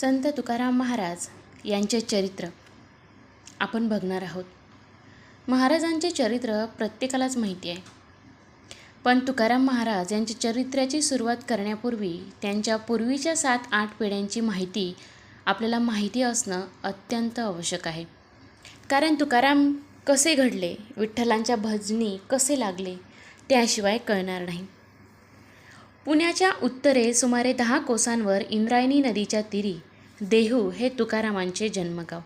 संत तुकाराम महाराज यांचे चरित्र आपण बघणार आहोत. महाराजांचे चरित्र प्रत्येकालाच माहिती आहे. पण तुकाराम महाराज यांच्या चरित्राची सुरुवात करण्यापूर्वी त्यांच्या पूर्वीच्या सात आठ पिढ्यांची माहिती आपल्याला माहिती असणं अत्यंत आवश्यक आहे. कारण तुकाराम कसे घडले विठ्ठलांच्या भजनी कसे लागले त्याशिवाय कळणार नाही. पुण्याच्या उत्तरे सुमारे दहा कोसांवर इंद्रायणी नदीच्या तीरी देहू हे तुकारामांचे जन्मगाव.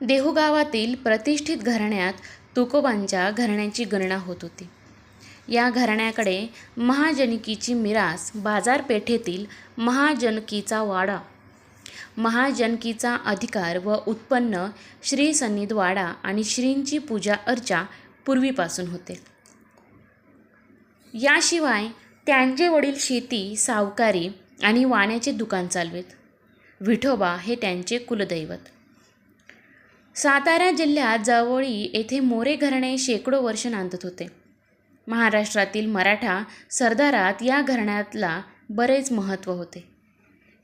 देहू गावातील प्रतिष्ठित घराण्यात तुकोबांच्या घराण्याची गणना होत होती. या घराण्याकडे महाजनकीची मिरास बाजारपेठेतील महाजनकीचा वाडा महाजनकीचा अधिकार व उत्पन्न श्री सन्निध वाडा आणि श्रींची पूजा अर्चा पूर्वीपासून होते. याशिवाय त्यांचे वडील शेती सावकारी आणि वाण्याचे दुकान चालवेत. विठोबा हे त्यांचे कुलदैवत. सातारा जिल्ह्यात जवळी येथे मोरे घराणे शेकडो वर्ष नांदत होते. महाराष्ट्रातील मराठा सरदारात या घराण्यातला बरेच महत्त्व होते.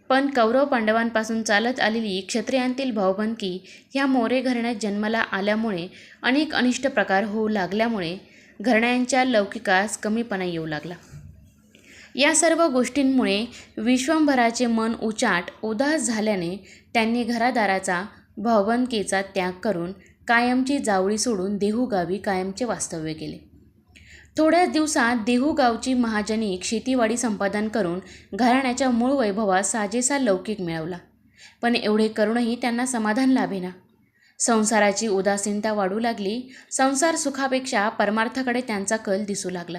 पण कौरव पांडवांपासून चालत आलेली क्षत्रियांतील भावबंदकी ह्या मोरे घराण्यात जन्माला आल्यामुळे अनेक अनिष्ट प्रकार होऊ लागल्यामुळे घराण्यांच्या लौकिकास कमीपणा येऊ लागला. या सर्व गोष्टींमुळे विश्वंभराचे मन उचाट उदास झाल्याने त्यांनी घरादाराचा भावबंदकीचा त्याग करून कायमची जावळी सोडून देहूगावी कायमचे वास्तव्य केले. थोड्याच दिवसात देहूगावची महाजनी महाजनिक शेतीवाडी संपादन करून घराण्याच्या मूळ वैभवात साजेसा लौकिक मिळवला. पण एवढे करूनही त्यांना समाधान लाभेना. संसाराची उदासीनता वाढू लागली संसार सुखापेक्षा परमार्थाकडे त्यांचा कल दिसू लागला.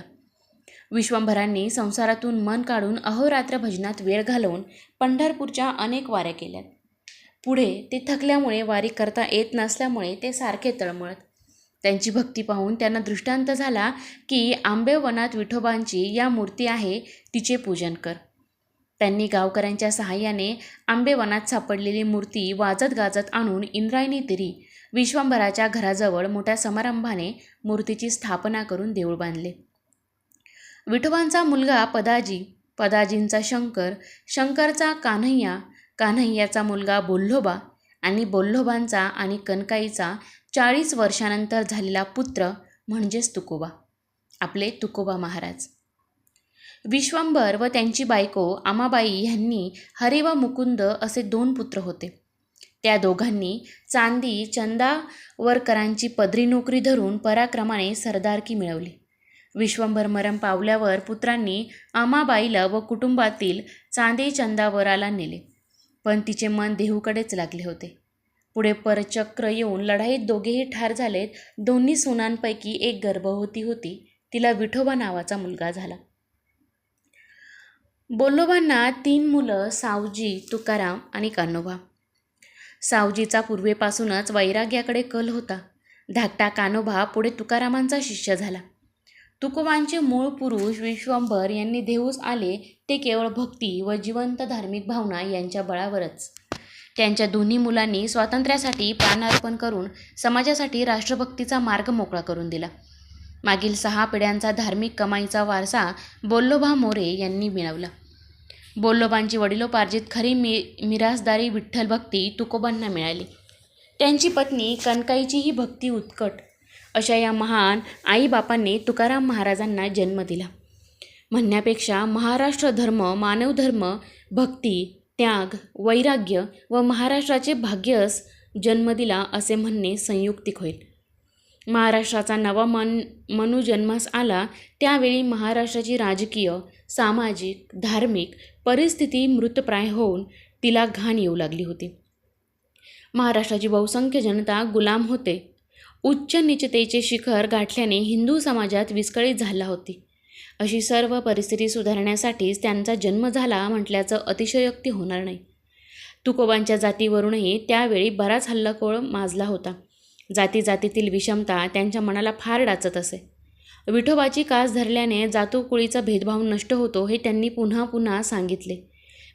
विश्वंभरांनी संसारातून मन काढून अहोरात्र भजनात वेळ घालवून पंढरपूरच्या अनेक वाऱ्या केल्यात. पुढे ते थकल्यामुळे वारी करता येत नसल्यामुळे ते सारखे तळमळत. त्यांची भक्ती पाहून त्यांना दृष्टांत झाला की आंबेवनात विठोबांची या मूर्ती आहे तिचे पूजन कर. त्यांनी गावकऱ्यांच्या सहाय्याने आंबेवनात सापडलेली मूर्ती वाजत गाजत आणून इंद्रायणी तिरी विश्वंभराच्या घराजवळ मोठ्या समारंभाने मूर्तीची स्थापना करून देऊळ बांधले. विठोबांचा मुलगा पदाजी पदाजींचा शंकर शंकरचा कान्हैया कान्हैयाचा मुलगा बोल्होबा आणि बोल्होबांचा आणि कनकाईचा चाळीस वर्षानंतर झालेला पुत्र म्हणजेच तुकोबा आपले तुकोबा महाराज. विश्वंभर व त्यांची बायको आमाबाई ह्यांनी हरे व मुकुंद असे दोन पुत्र होते. त्या दोघांनी चांदी चंदावरकरांची पदरी नोकरी धरून पराक्रमाने सरदारकी मिळवली. विश्वंभर मरण पावल्यावर पुत्रांनी आमाबाईला व कुटुंबातील चांदे चंदावराला नेले. पण तिचे मन देहूकडेच लागले होते. पुढे परचक्र येऊन लढाईत दोघेही ठार झालेत. दोन्ही सुनांपैकी एक गर्भवती होती. तिला विठोबा नावाचा मुलगा झाला. बोल्लोबांना तीन मुलं सावजी तुकाराम आणि कान्होबा. सावजीचा पूर्वेपासूनच वैराग्याकडे कल होता. धाकटा कान्होबा पुढे तुकारामांचा शिष्य झाला. तुकोबांचे मूळ पुरुष विश्वंभर यांनी देऊस आले ते केवळ भक्ती व जिवंत धार्मिक भावना यांच्या बळावरच. त्यांच्या दोन्ही मुलांनी स्वातंत्र्यासाठी प्राणार्पण करून समाजासाठी राष्ट्रभक्तीचा मार्ग मोकळा करून दिला. मागील सहा पिढ्यांचा धार्मिक कमाईचा वारसा बोल्लोबा मोरे यांनी मिळवला. बोल्लोबांची वडिलोपार्जित खरी मी मिरासदारी विठ्ठल भक्ती तुकोबांना मिळाली. त्यांची पत्नी कनकाईची ही भक्ती उत्कट अशा या महान आईबापांनी तुकाराम महाराजांना जन्म दिला. म्हणण्यापेक्षा महाराष्ट्र धर्म मानवधर्म भक्ती त्याग वैराग्य व महाराष्ट्राचे भाग्यस जन्म दिला असे म्हणणे संयुक्तिक होईल. महाराष्ट्राचा नवा मन मनू जन्मास आला त्यावेळी महाराष्ट्राची राजकीय सामाजिक धार्मिक परिस्थिती मृतप्राय होऊन तिला घाण येऊ लागली होती. महाराष्ट्राची बहुसंख्य जनता गुलाम होते. उच्च निचतेचे शिखर गाठल्याने हिंदू समाजात विस्कळीत झाला होती. अशी सर्व परिस्थिती सुधारण्यासाठीच त्यांचा जन्म झाला म्हटल्याचं अतिशयोक्ती होणार नाही. तुकोबांच्या जातीवरूनही त्यावेळी बराच हल्लाखोळ माजला होता. जाती जातीतील विषमता त्यांच्या मनाला फार डाचत असे. विठोबाची कास धरल्याने जातोकुळीचा भेदभाव नष्ट होतो हे त्यांनी पुन्हा पुन्हा सांगितले.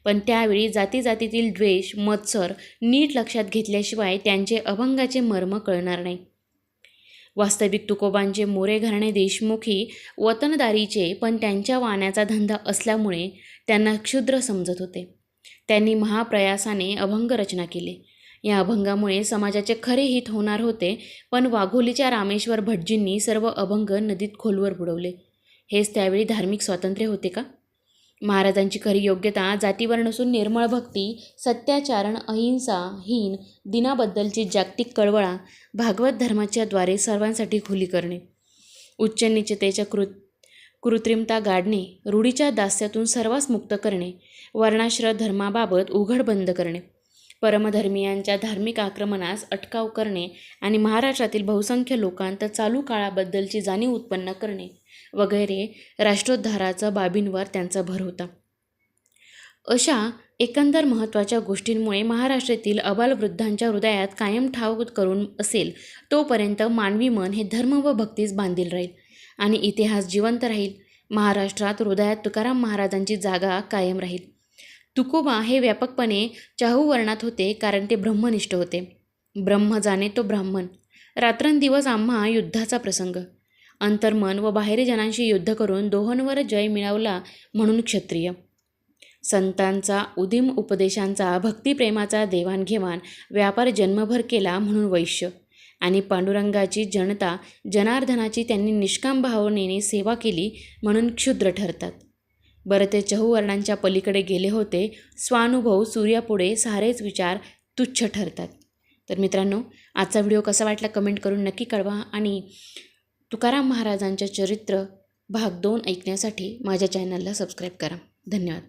पण त्यावेळी जाती जातीतील द्वेष मत्सर नीट लक्षात घेतल्याशिवाय त्यांचे अभंगाचे मर्म कळणार नाही. वास्तविक तुकोबांचे मोरे घराणे देशमुखी वतनदारीचे पण त्यांच्या वाण्याचा धंदा असल्यामुळे त्यांना क्षुद्र समजत होते. त्यांनी महाप्रयासाने अभंग रचना केली. या अभंगामुळे समाजाचे खरे हित होणार होते पण वाघोलीच्या रामेश्वर भटजींनी सर्व अभंग नदीत खोलवर बुडवले. हेच त्यावेळी धार्मिक स्वातंत्र्य होते का? महाराजांची खरी योग्यता जातीवर नसून निर्मळ भक्ती सत्याचारण अहिंसा हीन दिनाबद्दलची जागतिक कळवळा भागवत धर्माच्या द्वारे सर्वांसाठी खुली करणे. उच्च निचतेच्या कृत कृत्रिमता गाडणे रूढीच्या दास्यातून सर्वांस मुक्त करणे वर्णाश्र धर्माबाबत उघड बंद करणे परमधर्मीयांच्या धार्मिक आक्रमणास अटकाव करणे आणि महाराष्ट्रातील बहुसंख्य लोकांत चालू काळाबद्दलची जाणीव उत्पन्न करणे. वगैरे राष्ट्रोद्धाराचा बाबींवर त्यांचा भर होता. अशा एकंदर महत्त्वाच्या गोष्टींमुळे महाराष्ट्रातील अबालवृद्धांच्या हृदयात कायम ठाव करून असेल तोपर्यंत मानवी मन हे धर्म व भक्तीस बांधील राहील आणि इतिहास जिवंत राहील. महाराष्ट्रात हृदयात तुकाराम महाराजांची जागा कायम राहील. तुकोबा हे व्यापकपणे चाहूवर्णात होते कारण ते ब्रह्मनिष्ठ होते. ब्रह्म जाणे तो ब्राह्मण. रात्रंदिवस आम्हा युद्धाचा प्रसंग. अंतर्मन व बाहेरी जनांशी युद्ध करून दोहोंवर जय मिळवला म्हणून क्षत्रिय. संतांचा उदिम उपदेशांचा भक्तिप्रेमाचा देवाणघेवाण व्यापार जन्मभर केला म्हणून वैश्य. आणि पांडुरंगाची जनता जनार्दनाची त्यांनी निष्काम भावनेने सेवा केली म्हणून क्षुद्र ठरतात. बरं ते चहूवर्णांच्या पलीकडे गेले होते स्वानुभव सूर्यापुढे सारेच विचार तुच्छ ठरतात. तर मित्रांनो आजचा व्हिडिओ कसा वाटला कमेंट करून नक्की कळवा आणि तुकाराम महाराजांच्या चरित्र भाग दोन ऐकण्यासाठी माझ्या चॅनलला सबस्क्राईब करा. धन्यवाद.